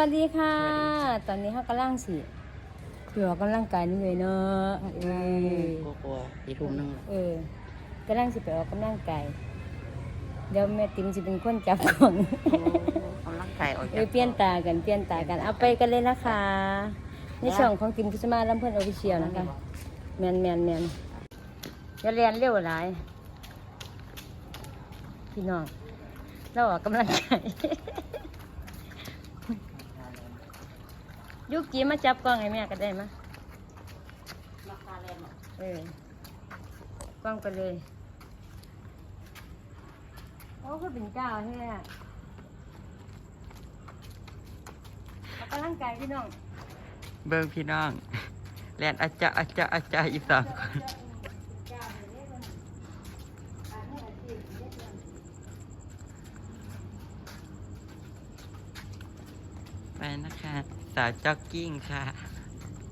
วัสดีค่ะ ตอนนี้เขากำลังสิเผื่อออกกำลังกายนี่เลยเนาะเออกลัวอีทุ่มหนึงเออกำลังสิไปออกกำลังกายเดี๋ยวแม่ติ๋มสิเป็นคนจับของกำลังกายออกเออเปลี่ยนตากันเปลี่ยนตากันเอาไปกันเลยนะคะในช่องของติ๋มกุสมาลำเพื่อนออฟฟิเชียลนะคะแมนแมนแมนอย่าเรียนเร็วหลายพี่น้องเราออกกำลังกาย ยุกี้มาจับกล้องให้แม่ก็ได้มะราคาแรงเออกล้องไปเลยโอ้ก็เป็นเจ้าแท้ออกกำลังกายพี่น้อง เบิ่งพี่น้อง แลนอาจจะอาจจะอาจจะอีกสองคนไปนะคะ สาวจ็อกกิ้งค่ะ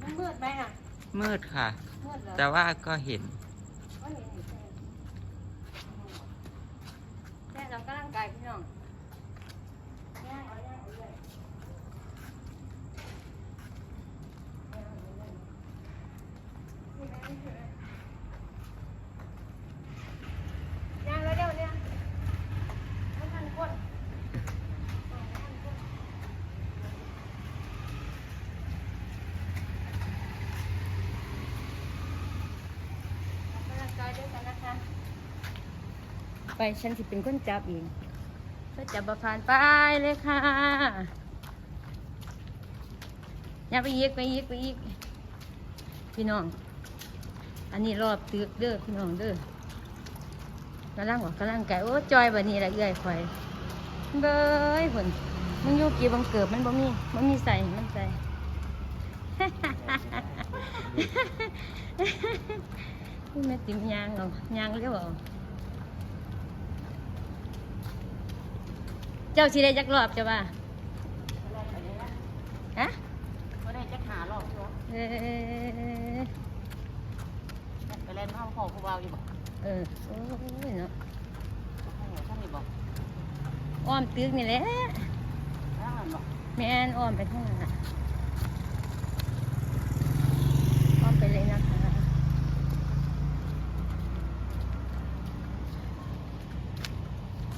มันมืดไหมอะ มืดค่ะ มืดเหรอ แต่ว่าก็เห็น ว่าเห็นอยู่ใช่แค่เรากำลังกายพี่น้องย่างเอาย่างเอาเลยย่างเร็วๆเนี่ยไม่ทันคน ออกกำลังกายด้วยกันนะคะ ไปฉันสิเป็นคนจับเองถ้าจับบผ่านไปเลยค่ะอย่าไปยีกไปยีกไปยีกพี่น้อง อันนี้รอบตึกเด้อพี่น้องเด้อกำลังบอกกำลังไก่โอ้จอยแบบนี้ละเอื้อยข่อยเบ้ยผลมึงอยูกี่บังเกิดมันบ่มีมันมีใส่มันใส่นี่แม่ติมยางเอายางเรียกว่า จ้าสิได้จักรอบจ้ะว่าฮะก็ได้จะหารอบตัวเออไปเล่นห้องพ่อผู้เบาอยู่บอกเออโอ้ยเนาะท่านนี่บอกอ้อมตึกนี่แหละท่านบอกแม่นอ้อมไปทางนั้นน่ะอ้อมไปเลยนะค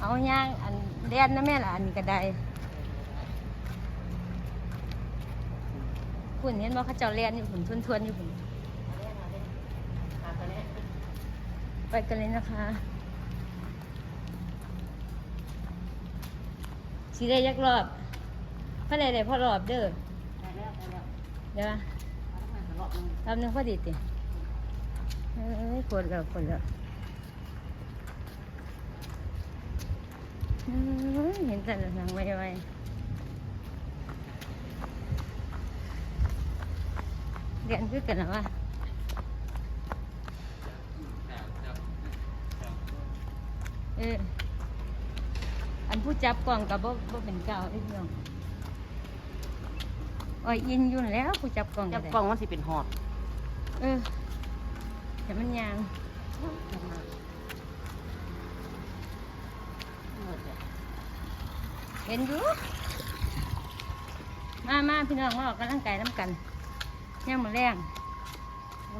ะ เอาย่างอันเลียนนะแม่ล่ะอันนี้ก็ได้คุณเห็นว่าเขาเจ้าเลียนอยู่ผมทวนๆอยู่ผมไปกันเลยนะคะสีได้ยักรอบพระใดได้พ่อรอบเด้อเดี๋ยวนะรอบนึงรอบหนึงพอดีติเอ้ยปวดแล้วปวดแล้ว เอ้ยเห็นแต่ละหนังไวๆเรียนคือกันแล้ววะเอออันผู้จับกล่องกับบ่บ่เป็นเก่าไอ้เรื่องอ้อยอินอยู่นั่นแหล้วผู้จับกล่องจับได้กล้องมันสิเป็นหอด เออแต่มันยาง ห็นอยู่มามาพี่น้องมาออกกำลังกายน้ำกันย่างมาแรง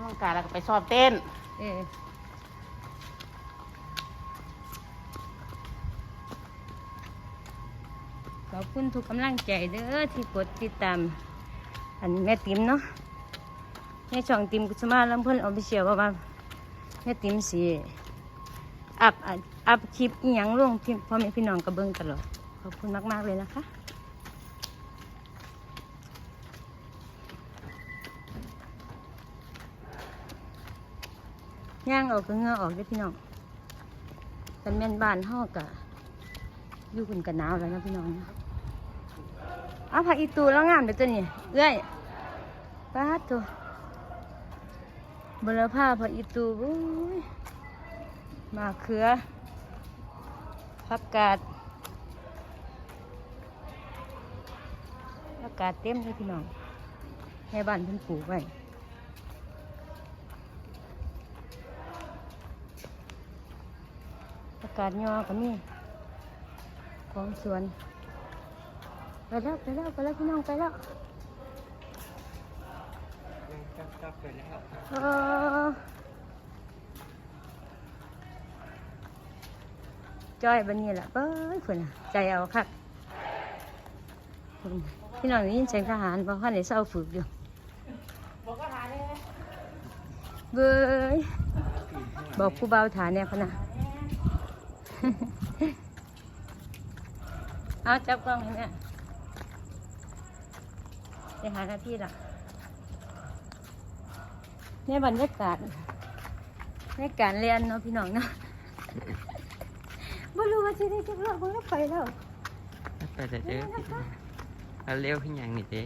ร่างกายแล้วก็ไปสอบเต้น เออขอบคุณทุกกำลังใจเด้อที่กดติดตาม อันแม่ติ๋มเนาะในช่องติ๋มกุศมาลำเพิ่นออฟฟิเชียลว่าว่าแม่ติ๋มสิอัพอัพอัพคลิปอีหยังลงที่พ่อแม่พี่น้องกระเบื้องตลอด ขอบคุณมาก ๆ เลยนะคะ ย่างออกก็เงือออกเด้พี่น้องกันแม่นบ้านเฮากะอยู่คุณกันหนาวแล้วนะพี่น้องเอาผักอีตูแล้วงามเดี๋ยวตัวนี้เอ้ยป้าตัวบลผ้าผักอีตูมาเขือผักกาด ผักาดเต็มเลยพี่น้องแม่บ้านเพิ่นปลูกไว้อากาศยอก็มีของสวนไปแล้วไปแล้วไปแล้วพี่น้องไปแล้วยังจับๆไปแล้วเออจอยบันนี้แหละเบ้ยคนน่ะใจเอาคักคุณ พี่น้องได้ยินเสียงทหารบอกว่าในเศร้าฝึกอยู่เบ้ยบอกผู้เบาฐานเนี่ยพะนะเอาจับกล้องให้แม่ไปหาหน้าที่ละเนี่ยบรรยากาศในการเรียนเนาะพี่น้องเนาะบ่รู้ว่าจะได้จักรอบมันก็ไปแล้วไปแต่เด้อพี่น้อง เอาเร็วขึ้นอย่างนี้เด้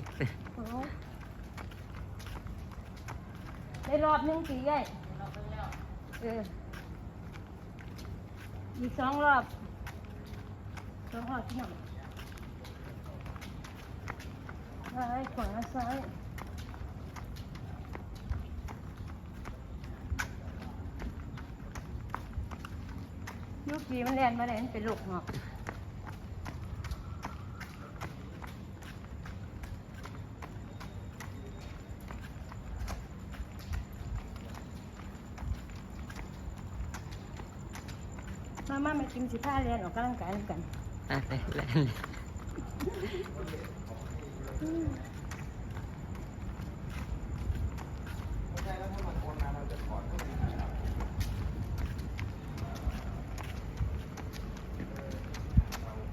โอ้ได้รอบหนึงปีใหญ่เอออีกสองรอบสองรอบพี่น้องซ้ายขวาซ้ายลูกปีมันแลนมาไหนมันเป็นลูกหอกมามามา กินสิผ้าเรียนออกกำลังกายกันอะไปแล้ว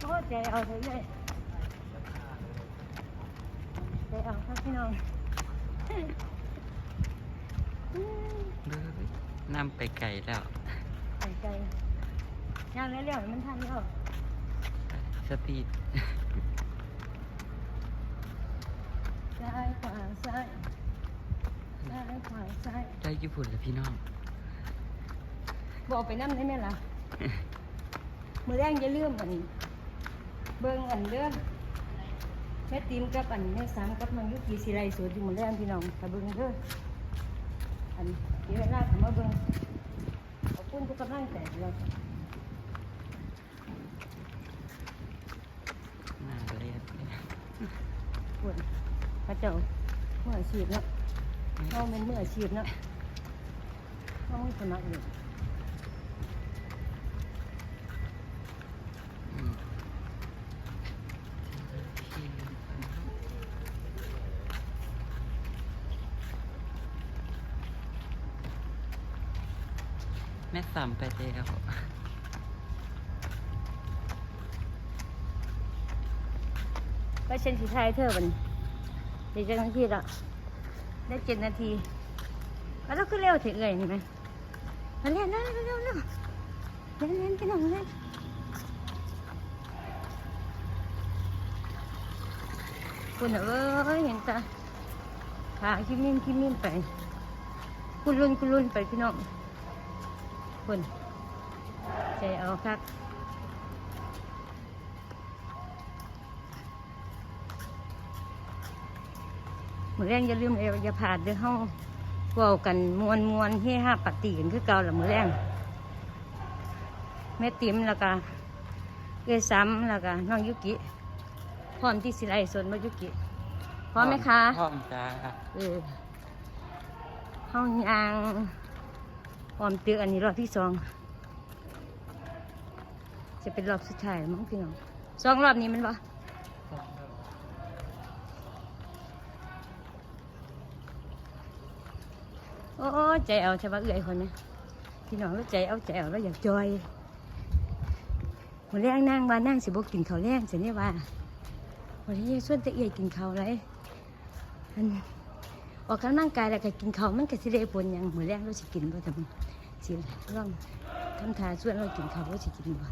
โอ้ใจเอาเลยเลยใจเอาครับพี่น้องเบ้ำไปไกลแล้วใจใจ ย่างเร็วๆให้มันทันแล้วสปีดซ้ายขวาซ้ายซ้ายขวาซ้ายได้ญี่ปุ่นแล้วพี่น้องบอกไปนั่ได้ไหมล่ะ มือแรงจะเลื่อมอันเบิ้งอันเด้อแม่ติมกับอันแม่สามกับน้องยุกีสิไรสวนอยู่มือแรงพี่น้องแต่เบิ้งเด้ออันเดี๋ยวเวลาผมมาเบิ้งขอบคุณทุกกำลังใจเรา เลยปวดพระเจ้าเมื่ออาชีพเนาะเราเป็นเมื่ออาชีพเนาะเราไม่สมัครเลยแม่สัมไปแล้ว ก็เช่นสีไทยเธอวันเดี๋ยวจะนาทีละได้เจ็ดนาทีแล้วเราขึ้นเร็วถึงเลยเห็นไหมมาเล่นเร็วเร็วเร็วเร็วเล่นเล่นกันหน่อยเล่นคุณเอ้ยเห็นตาขาคิมมิมคิมมิมไป คุณลุนคุณลุนไปพี่น้องคุณใจเอาครับ มือแรงอย่าลืมเอวอย่าผ่านเด้อเฮาเว้ากันมวนมวนเฮฮาปฏิกันคือเก่าละมือแรงแม่ติ๋มแล้วก็เอ้ยซ้ำแล้วก็น้องยุกิพร้อมที่สิไลฟ์สดมายุกิพร้อมไหมคะพร้อมจ้าเออห้องยางพร้อมเตืออันนี้รอบที่สองจะเป็นรอบสุดท้ายมั้งพี่น้องสองรอบนี้มันปะ ใจเอาใช่ปะเอื่อยคนนี้พี่น้องแล้วใจเอาใจเอาแล้วอยากจอยวันแรกนั่งว่านั่งสิบกินข้าวแรงเสียเนี่ยว่าวันนี้ส่วนแตะเอียกินข้าวไรอันออกกำลังกายแล้วก็กินข้าวมันก็สิได้ผลหยังมื้อแรงเราสิกินบ่ทำสิลองทำทาส่วนเรากินข้าวเราสิกินบ่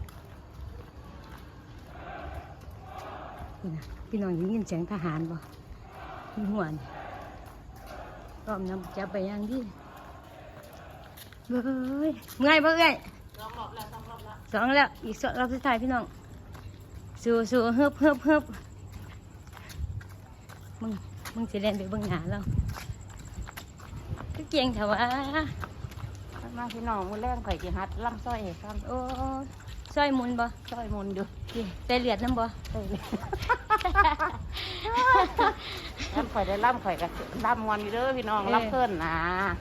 นี่นะพี่น้องได้ยินเสียงทหารบ่หัวนี่รอมนำจับไปย่างดี เบ้ยเมื่อยเบ้ยสองแล้วสองแล้วอีกสองรอบสุดท้ายพี่น้องสู้สู้เฮิบเฮิบเฮิบมึงมึงจะเล่นไปเบื้องหน้าเราก็เก่งแต่ว่ามาพี่น้องมือแรงข่อยจีฮัดล่ำสร้อยให้ฟังโอ้ซอยมุนบ่สร้อยมุนต์อยู่ดิแต่เลือดน้ำบ่ ล่ำข่อยได้ล่ำข่อยกับล่ำมวนอยู่เด้อพี่น้องล่ำเพิ่นนะ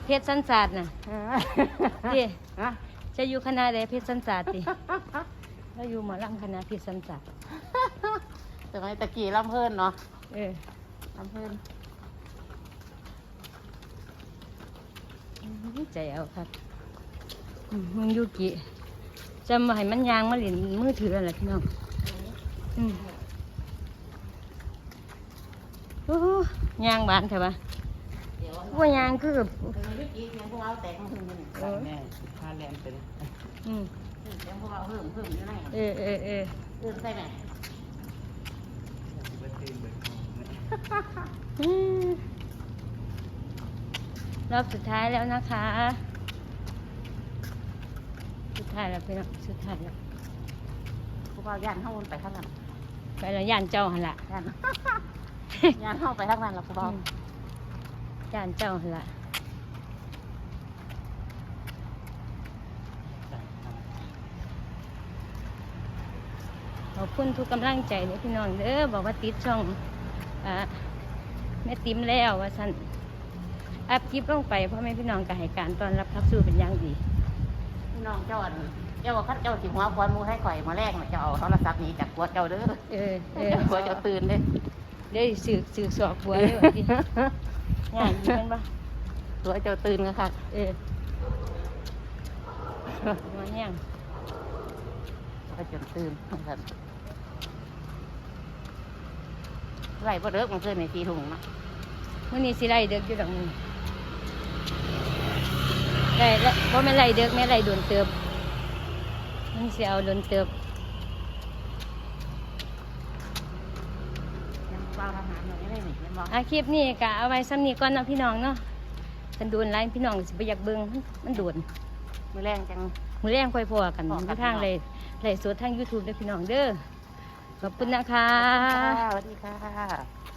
เพชรสันศาสตร์น่ะเออพี่ฮะจะอยู่คณะใดเพชรสันศาสตร์ติเราอยู่หมอลำคณะเพชรสันศาสตร์สมัยตะกี้ล่ำเพิ่นเนาะเออล่ำเพิ่นใจเอาครับอืมมึงยูกิจำมาให้มันยางมาเล่นมือถืออะไรพี่น้องอืมโอ้โห ยางบานเถอะวะเดี๋ยวว่ายางคือเมื่อกี้ยังพวกเราแต่งหึ่งอยู่นี่เออแม่พาแลนไปเลยอืมยังพวกเราหึ่งหึ่งอยู่ไหนเออเออเออหึ่งใช่ไหมเบิดตื่นเบิดนอนอืมรอบสุดท้ายแล้วนะคะ สุดท้ายแล้วพี่น้องสุดท้ายแล้วพวกเราย่านเข้าวนไปข้างนั้นไปแล้วย่านเจ้าหันละย่าน ย่านเข้าไปข้างนั้นแล้วพวกเราอืมย่านเจ้าหันละขอบคุณทุกกำลังใจเด้อพี่น้องเด้อบอกว่าติดช่องอ่าแม่ติ๋มแล้วว่าสันอัพคลิปลงไปพ่อแม่พี่น้องก็ให้การต้อนรับทับสู้เป็นอย่างดี พี่น้องเจ้าอันเจ้าคัดเจ้าสิหัวควันหมูให้ข่อยมาแรกน่ะเจ้าเอาโทรศัพท์หนี้จากกัวเจ้าเด้อเออเออกัวเจ้าตื่นเด้อ ได้สืบสืบสอบหัวเลยว่าที่งานอยู่กันปะตัวเจ้าตื่นกันค่ะเออหัวเนี่ยงก็จนตื่นกันไหลบ่เลิกมันขึ้นในทีถุงเนาะมื่อนี้สิไล่เด็กอยู่ดอกนึงไล่ละเพราะไม่นไล่เด็กไม่นไล่โดนเติบมันสิเอาโดนเติบ ยังเฝ้าทหารอยู่ยังไม่หนียังบอกอาคลิปนี้กะเอาไว้ซ้ำนี้ก่อนเนาะพี่น้องเนาะกันโดนไล่พี่น้องสิไปอยากเบิ่งมันโดนมือแรงจัง มือแรงค่อยพอกันพอกันอยู่ทางเลยไล่สดทาง YouTube เด้อพี่น้องเด้อขอบคุณนะคะสวัสดีค่ะ